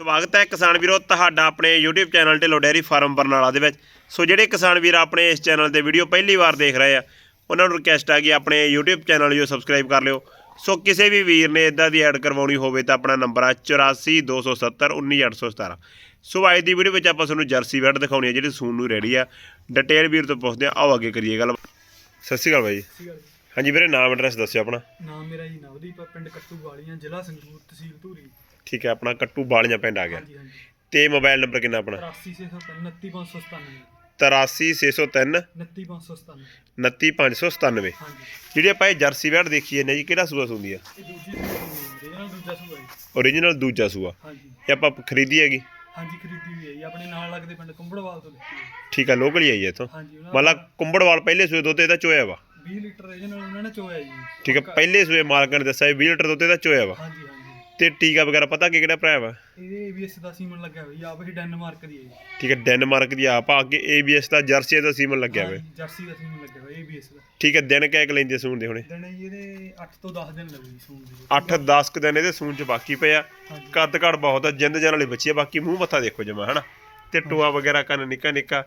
ਸਵਾਗਤ ਹੈ ਕਿਸਾਨ ਵੀਰੋ ਤੁਹਾਡਾ ਆਪਣੇ YouTube channel Dhillon dairy farm Barnala ਦੇ ਵਿੱਚ। ਸੋ ਜਿਹੜੇ ਕਿਸਾਨ ਵੀਰ ਆਪਣੇ ਇਸ ਚੈਨਲ ਤੇ ਵੀਡੀਓ ਪਹਿਲੀ ਵਾਰ ਦੇਖ ਰਹੇ ਆ, ਉਹਨਾਂ ਨੂੰ ਰਿਕਵੈਸਟ ਆ ਕਿ ਆਪਣੇ YouTube ਚੈਨਲ ਨੂੰ ਸਬਸਕ੍ਰਾਈਬ ਕਰ ਲਿਓ। ਸੋ ਕਿਸੇ ਵੀ ਵੀਰ ਨੇ ਇਦਾਂ ਦੀ ਐਡ ਕਰਵਾਉਣੀ ਹੋਵੇ ਤਾਂ ਆਪਣਾ ਨੰਬਰ ਆ 8427191817 ਸੋ ਅੱਜ ਦੀ ਵੀਡੀਓ ਵਿੱਚ ਆਪਾਂ ਤੁਹਾਨੂੰ ਜਰਸੀ ਵੈਡ ਦਿਖਾਉਣੀ ਹੈ ਜਿਹੜੀ ਸੂਨ ਨੂੰ ਰੈਡੀ ਆ। ਡਿਟੇਲ ਵੀਰ ਤੋਂ ਪੁੱਛਦੇ ਆ, ਆਓ ਅੱਗੇ ਕਰੀਏ ਗੱਲ। ਸਤਿ ਸ਼੍ਰੀ ਅਕਾਲ ਬਾਈ। ਹਾਂਜੀ ਵੀਰੇ ਨਾਮ ਐਡਰੈਸ ਦੱਸਿਓ ਆਪਣਾ। ਨਾਮ ਮੇਰਾ ਜੀ ਨਵਦੀਪ ਆ, ਪਿੰਡ ਕੱਟੂ ਵਾਲੀਆਂ ਜ਼ਿਲ੍ਹਾ ਸੰਗਰੂਰ ਤਹਿਸੀਲ ਧੂਰੀ। ਠੀਕ ਹੈ ਆਪਣਾ ਕੱਟੂ ਬਾਲੀਆਂ ਪਿੰਡ ਆ ਗਿਆ। ਹਾਂਜੀ ਹਾਂਜੀ। ਤੇ ਮੋਬਾਈਲ ਨੰਬਰ ਕਿੰਨਾ ਆਪਣਾ? 83697 29597 83603 29597 29597 ਹਾਂਜੀ। ਜਿਹੜੀ ਆਪਾਂ ਇਹ ਜਰਸੀ ਵੈਟ ਦੇਖੀ ਨੇ ਜੀ ਕਿਹੜਾ ਸੂਆ ਸੁੰਦੀ ਆ? ਇਹ ਦੂਜੀ ਸੂਆ ਜੀ ਇਹਨਾਂ ਦੂਜਾ ਸੂਆ ਦੂਜਾ ਹਾਂਜੀ। ਇਹ ਆਪਾਂ ਖਰੀਦੀ ਹੈਗੀ? ਹਾਂਜੀ ਖਰੀਦੀ ਹੋਈ ਹੈ ਜੀ ਆਪਣੇ ਨਾਲ ਲੱਗਦੇ ਪਿੰਡ ਕੁੰਬੜਵਾਲ ਤੋਂ ਲਿੱਤੀ ਹੈ। ਠੀਕ ਆ ਲੋਕਲ ਹੀ ਆਈ ਹੈ ਇੱਥੋਂ। ਹਾਂਜੀ ਉਹਨਾਂ ਮਤਲਬ ਕੁੰਬੜਵਾਲ ਪਹਿਲੇ ਸੂਏ ਦੁੱਧ ਇਹਦਾ ਚੋਇਆ ਵਾ? 20 ਲੀਟਰ ਇਹਦੇ ਨਾਲ ਉਹਨਾਂ ਨੇ ਚੋਇਆ ਜੀ। ਠੀਕ ਆ ਪਹਿਲੇ ਸੂਏ ਮਾਲਕਾਂ ਨੇ ਦੱਸਿਆ 20 ਲੀਟਰ ਦੁੱਧ ਇਹਦਾ ਚੋਇਆ ਵਾ। ਹਾਂਜੀ ਹਾਂਜੀ ਤੇ ਟੀਕਾ ਵਗੈਰਾ ਪਤਾ ਕਿ ਕਿਹੜਾ ਭਰਾ ਵਾ? ਇਹਦੇ ABS ਦਾ ਸੀਮਨ ਲੱਗਿਆ ਹੋਇਆ ਜੀ ਆਪ ਇਹ ਡੈਨਮਾਰਕ ਦੀ ਹੈ ਜੀ। ਠੀਕ ਹੈ ਡੈਨਮਾਰਕ ਦੀ ਆਪ ਆ ਅੱਗੇ ABS ਦਾ ਜਰਸੀ ਦਾ ਸੀਮਨ ਲੱਗਿਆ ਵਾ ਹਾਂਜੀ, ਜਰਸੀ ਦਾ ਸੀਮਨ ਲੱਗਿਆ ਹੋਇਆ ABS ਦਾ। ਠੀਕ ਹੈ ਦਿਨ ਕਹਿ ਕੇ ਲੈਂਦੇ ਸੂਣ ਦੇ ਹੁਣੇ। ਦਿਨ ਜੀ ਇਹਦੇ 8 ਤੋਂ 10 ਦਿਨ ਲੱਗੂ ਜੀ ਸੂਣ ਦੇ। 8-10 ਕੁ ਦਿਨ ਇਹਦੇ ਸੂਣ ਚ ਬਾਕੀ ਪਿਆ ਹਾਂਜੀ। ਕੱਦ ਘੜ ਬਹੁਤ ਆ ਜਿੰਦ ਜਾਨ ਵਾਲੀ ਬੱਚੀ ਆ ਬਾਕੀ ਮੂੰਹ ਮੱਥਾ ਦੇਖੋ ਜਮਾ ਹਨਾ? ਤੇ ਟੋਆ ਵਗੈਰਾ ਕੰਨ ਨਿੱਕਾ ਨਿੱਕਾ।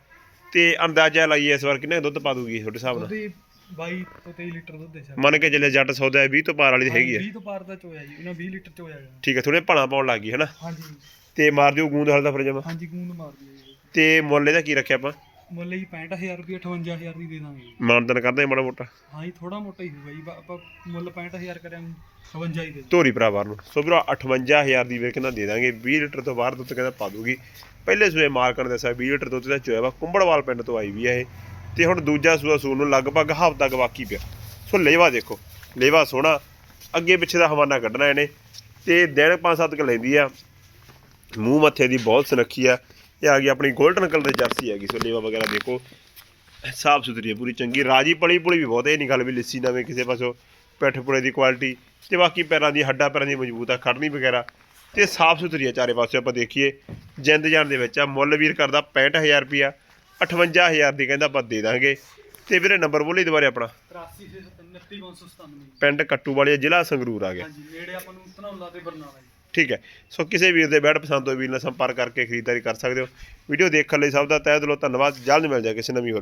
ਤੇ ਅੰਦਾਜ਼ਾ ਲਾਈਏ ਇਸ ਵਾਰ ਕਿੰਨਾ ਦੁੱਧ ਪਾ ਦੂਗੀ ਤੁਹਾਡੇ ਹਿਸਾਬ ਨਾਲ? ਉਹਦੇ 22 ਤੋਂ 23 ਲੀਟਰ ਦੁੱਧ ਦੇ ਸਕਦਾ। ਮੰਨ ਕੇ ਚੱਲੇ ਜੱਟ ਸੌਦਾ ਹੈ 20 ਤੋਂ ਪਾਰ ਵਾਲੀ ਹੈਗੀ ਹੈ 20 ਤੋਂ ਪਾਰ ਦਾ ਚੋਇਆ ਜੀ ਉਹਨਾਂ 20 ਲੀਟਰ ਚੋਇਆ ਗਿਆ ਠੀਕ ਹੈ ਥੋੜੇ ਭਲਾ ਪਾਉਣ ਲੱਗ ਗਈ ਹਨਾ? ਹਾਂਜੀ। ਤੇ ਮਾਰ ਦਿਓ ਗੂੰਦ ਹਲ ਦਾ ਫਿਰ ਜਮਾ। ਹਾਂਜੀ ਗੂੰਦ ਮਾਰ ਦਿਓ ਜੀ। ਤੇ ਮੁੱਲ ਇਹਦਾ ਕੀ ਰੱਖਿਆ ਆਪਾਂ? ਮੁੱਲ ਜੀ 65000 ਰੁਪਏ 58000 ਦੀ ਦੇ ਦਾਂਗੇ ਜੀ। ਮਾਨਦਨ ਕਰਦੇ ਮਾੜਾ ਮੋਟਾ। ਹਾਂ ਜੀ ਥੋੜਾ ਮੋਟਾ ਹੀ ਹੋਊਗਾ ਜੀ ਬਾ- ਆਪਾਂ ਮੁੱਲ 65000 ਕਰਿਆ 57 ਹੀ ਦੇ ਦਿਓ। ਧੋਰੀ ਭਰਾਵਾਰ ਨੂੰ। ਸੋ ਵੀਰੋ 58000 ਦੀ ਵੇਖ ਕਹਿੰਦਾ ਦੇ ਦਾਂਗੇ। 20 ਲੀਟਰ ਤੋਂ ਬਾਹਰ ਦੁੱਧ ਕਹਿੰਦਾ ਪਾ ਦੂਗੀ। ਪਹਿਲੇ ਸੂਏ ਮਾਰਕਣ ਦੇ ਦੱਸਿਆ 20 ਲੀਟਰ ਦੁੱਧ ਦਾ ਚੋਇਆ ਵਾ। ਕੁੰਬੜਵਾਲ ਪਿੰਡ ਤੋਂ ਆਈ ਵੀ ਆ ਇਹ। ਤੇ ਹੁਣ ਦੂਜਾ ਸੂਆ ਸੂਣ ਨੂੰ ਲਗਭਗ ਹਫ਼ਤਾ ਕੁ ਬਾਕੀ ਪਿਆ। ਸੋ ਲੇਵਾ ਦੇਖੋ, ਲੇਵਾ ਸੋਹਣਾ, ਅੱਗੇ ਪਿੱਛੇ ਦਾ ਹਵਾਨਾ ਕੱਢਣਾ ਇਹਨੇ, ਤੇ ਦਿਨ 5-7 ਕ ਲੈਂਦੀ ਆ। ਮੂੰਹ ਮੱਥੇ ਦੀ ਬਹੁਤ ਸੁਨੱਖੀ ਆ। ਇਹ ਆ ਗਈ ਆਪਣੀ 골ਡਨ ਕਲਰ ਦੀ ਜਰਸੀ ਹੈਗੀ, ਸੋ ਲੇਵਾ ਵਗੈਰਾ ਦੇਖੋ। ਸਾਫ਼ ਸੁਥਰੀ ਹੈ ਪੂਰੀ, ਚੰਗੀ, ਰਾਜੀ ਪਲੀ ਪੁਲੀ ਵੀ ਬਹੁਤ ਇਹ ਨਹੀਂ ਗੱਲ ਵੀ ਲਿੱਸੀ ਨਵੇਂ ਕਿਸੇ ਪਾਸੋਂ ਪਿੱਠ ਪੁੜੇ ਦੀ ਕੁਆਲਿਟੀ ਤੇ ਬਾਕੀ ਪੈਰਾਂ ਦੀ ਹੱਡਾਂ ਪੈਰਾਂ ਦੀ ਮਜ਼ਬੂਤ ਆ ਖੜਨੀ ਵਗੈਰਾ। ਤੇ ਸਾਫ਼ ਸੁਥਰੀ ਆ ਚਾਰੇ ਪਾਸੇ ਆਪਾਂ ਦੇਖੀਏ। ਜਿੰਦ ਜਾਨ ਦੇ ਵਿੱਚ ਆ, ਮੁੱਲ ਵੀਰ ਕਰਦਾ 65000 ਰੁਪਿਆ 58000 ਦੀ ਕਹਿੰਦਾ ਆਪਾਂ ਦੇ ਦਾਂਗੇ। ਤੇ ਵੀਰੇ ਨੰਬਰ ਬੋਲੀ ਦੁਬਾਰੇ ਆਪਣਾ। 83697 ਪਿੰਡ ਕੱਟੂ ਵਾਲੇ ਜ਼ਿਲ੍ਹਾ ਸੰਗਰੂਰ ਆ ਗਿਆ। ਹਾਂਜੀ ਨੇੜੇ ਆਪਾਂ ਨੂੰ ਧਨੌਲਾ ਤੇ ਬਰਨਾਲਾ ਜੀ। ਠੀਕ ਹੈ। ਸੋ ਕਿਸੇ ਵੀਰ ਦੇ ਬੈਡ ਪਸੰਦ ਹੋਏ ਵੀਰ ਨਾਲ ਸੰਪਰਕ ਕਰਕੇ ਖਰੀਦਦਾਰੀ ਕਰ ਸਕਦੇ ਹੋ। ਵੀਡੀਓ ਦੇਖਣ ਲਈ ਸਭ ਦਾ ਤਹਿ ਦਿਲੋਂ ਧੰਨਵਾਦ। ਜਲਦ ਮਿਲ ਜਾ ਕਿਸੇ ਨਵੀਂ ਹੋਰ